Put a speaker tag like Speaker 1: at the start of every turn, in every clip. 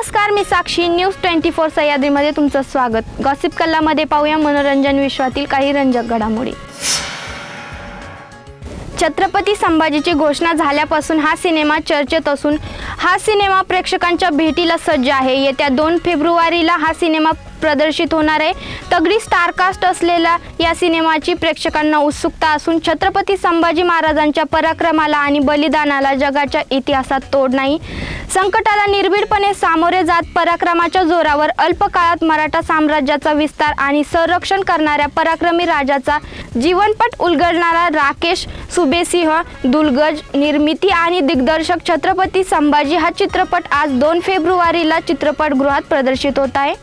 Speaker 1: नमस्कार मी Sakshi. News twenty four सह्याद्रीमध्ये तुमचं स्वागत. गॉसिप कल्लामध्ये पाहूया मनोरंजन विश्वातील काही रंजक घडामोडी. छत्रपती संभाजीची घोषणा झाल्यापासून हा सिनेमा चर्चेत असून हा सिनेमा प्रेक्षकांच्या भेटीला सज्ज आहे. येत्या दोन फेब्रुवारीला हा सिनेमा प्रदर्शित होणार आहे. तगडी स्टारकास्ट असलेल्या या सिनेमाची प्रेक्षकांना उत्सुकता असून छत्रपती संभाजी महाराजांच्या पराक्रमाला आणि बलिदानाला जगाच्या इतिहासात तोड नाही. संकटाला निर्भीडपणे सामोरे जात पराक्रमाच्या जोरावर अल्पकाळात मराठा साम्राज्याचा विस्तार आणि संरक्षण करणाऱ्या पराक्रमी राजाचा जीवनपट उलगडणारा राकेश सुबेसिंह दुलगज निर्मिती आणि दिग्दर्शक छत्रपती संभाजी हा चित्रपट आज दोन फेब्रुवारीला चित्रपटगृहात प्रदर्शित होत आहे.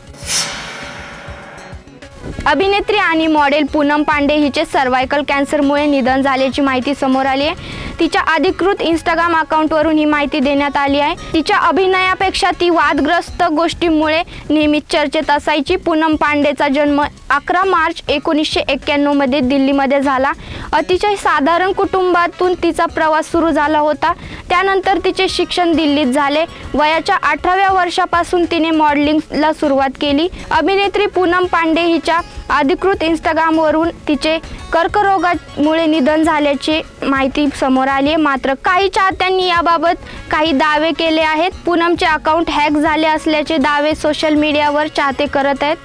Speaker 1: अभिनेत्री आणि मॉडेल पूनम पांडे हिचे सर्वायकल कॅन्सरमुळे निधन झाल्याची माहिती समोर आली आहे. तिच्या अधिकृत इंस्टाग्राम अकाउंटवरून ही माहिती देण्यात आली आहे. तिच्या अभिनयापेक्षा ती वादग्रस्त गोष्टीमुळे नेहमीच चर्चेत असायची. पूनम पांडेचा जन्म अकरा मार्च एकोणीसशे एक्क्याण्णवमध्ये दिल्लीमध्ये झाला. अतिशय साधारण कुटुंबातून तिचा प्रवास सुरू झाला होता. त्यानंतर तिचे शिक्षण दिल्लीत झाले. वयाच्या अठराव्या वर्षापासून तिने मॉडेलिंगला सुरुवात केली. अभिनेत्री पूनम पांडे हिच्या अधिकृत इंस्टाग्रामवरून तिचे कर्करोगामुळे निधन झाल्याची माहिती समोर आली आहे. मात्र काही चाहत्यांनी याबाबत काही दावे केले आहेत. पूनमचे अकाउंट हॅक झाले असल्याचे दावे सोशल मीडियावर चाहते करत आहेत.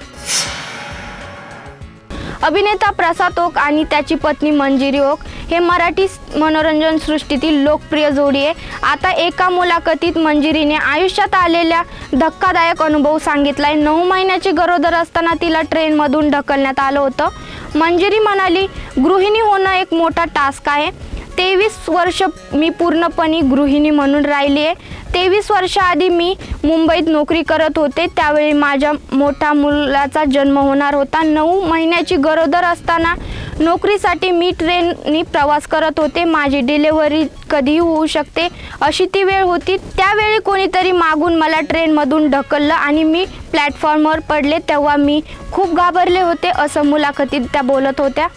Speaker 1: अभिनेता प्रसाद ओक आणि त्याची पत्नी मंजिरी ओक हे मराठी मनोरंजन सृष्टीतील लोकप्रिय जोडी आहे. आता एका मुलाखतीत मंजिरीने आयुष्यात आलेल्या धक्कादायक अनुभव सांगितलाय. नऊ महिन्याची गरोदर असताना तिला ट्रेनमधून ढकलण्यात आलं होतं. मंजिरी म्हणाली गृहिणी होणं एक मोठा टास्क आहे. तेवीस वर्ष मी पूर्णपणे गृहिणी म्हणून राहिली आहे. तेवीस वर्षाआधी मी मुंबईत नोकरी करत होते. त्यावेळी माझ्या मोठ्या मुलाचा जन्म होणार होता. नऊ महिन्याची गरोदर असताना नोकरीसाठी मी ट्रेननी प्रवास करत होते. माझी डिलेवरी कधीही होऊ शकते अशी ती वेळ होती. त्यावेळी कोणीतरी मागून मला ट्रेनमधून ढकललं आणि मी प्लॅटफॉर्मवर पडले तेव्हा मी खूप घाबरले होते असं मुलाखतीत त्या बोलत होत्या.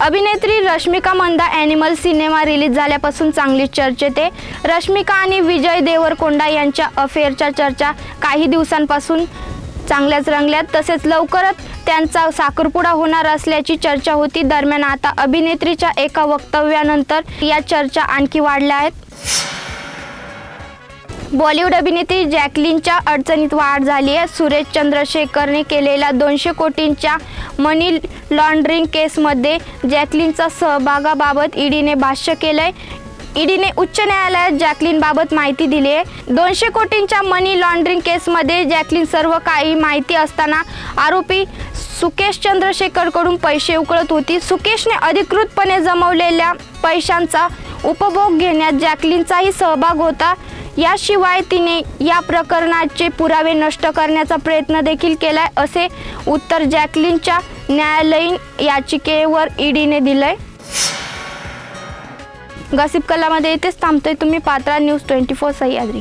Speaker 1: अभिनेत्री Rashmika Mandanna animal cinema release झाल्यापासून चांगलीच चर्चेत आहे. रश्मिका आणि विजय देवरकोंडा यांच्या अफेअरच्या चर्चा काही दिवसांपासून चांगल्याच रंगल्यात. तसेच लवकरच त्यांचा साखरपुडा होणार असल्याची चर्चा होती. दरम्यान आता अभिनेत्रीच्या एका वक्तव्यानंतर या चर्चा आणखी वाढल्या आहेत. बॉलिवूड अभिनेत्री जॅकलिनच्या अडचणीत वाढ झाली आहे. सुरेश चंद्रशेखरने केलेल्या दोनशे कोटींच्या मनी लॉन्ड्रिंग केसमध्ये जॅकलिनचा सहभागाबाबत ईडीने भाष्य केलंय. ईडीने उच्च न्यायालयात जॅकलिनबाबत माहिती दिली आहे. दोनशे कोटींच्या मनी लॉन्ड्रिंग केसमध्ये जॅकलिन सर्व काही माहिती असताना आरोपी सुकेश चंद्रशेखरकडून पैसे उकळत होती. सुकेशने अधिकृतपणे जमवलेल्या पैशांचा उपभोग घेण्यात जॅकलिनचाही सहभाग होता. याशिवाय तिने या प्रकरणाचे पुरावे नष्ट करण्याचा प्रयत्न देखील केलाय असे उत्तर जॅकलिनच्या न्यायालयीन याचिकेवर ईडीने दिलंय. गसिप कलामध्ये इथेच थांबतोय तुम्ही Patra news twenty four Sahyadri.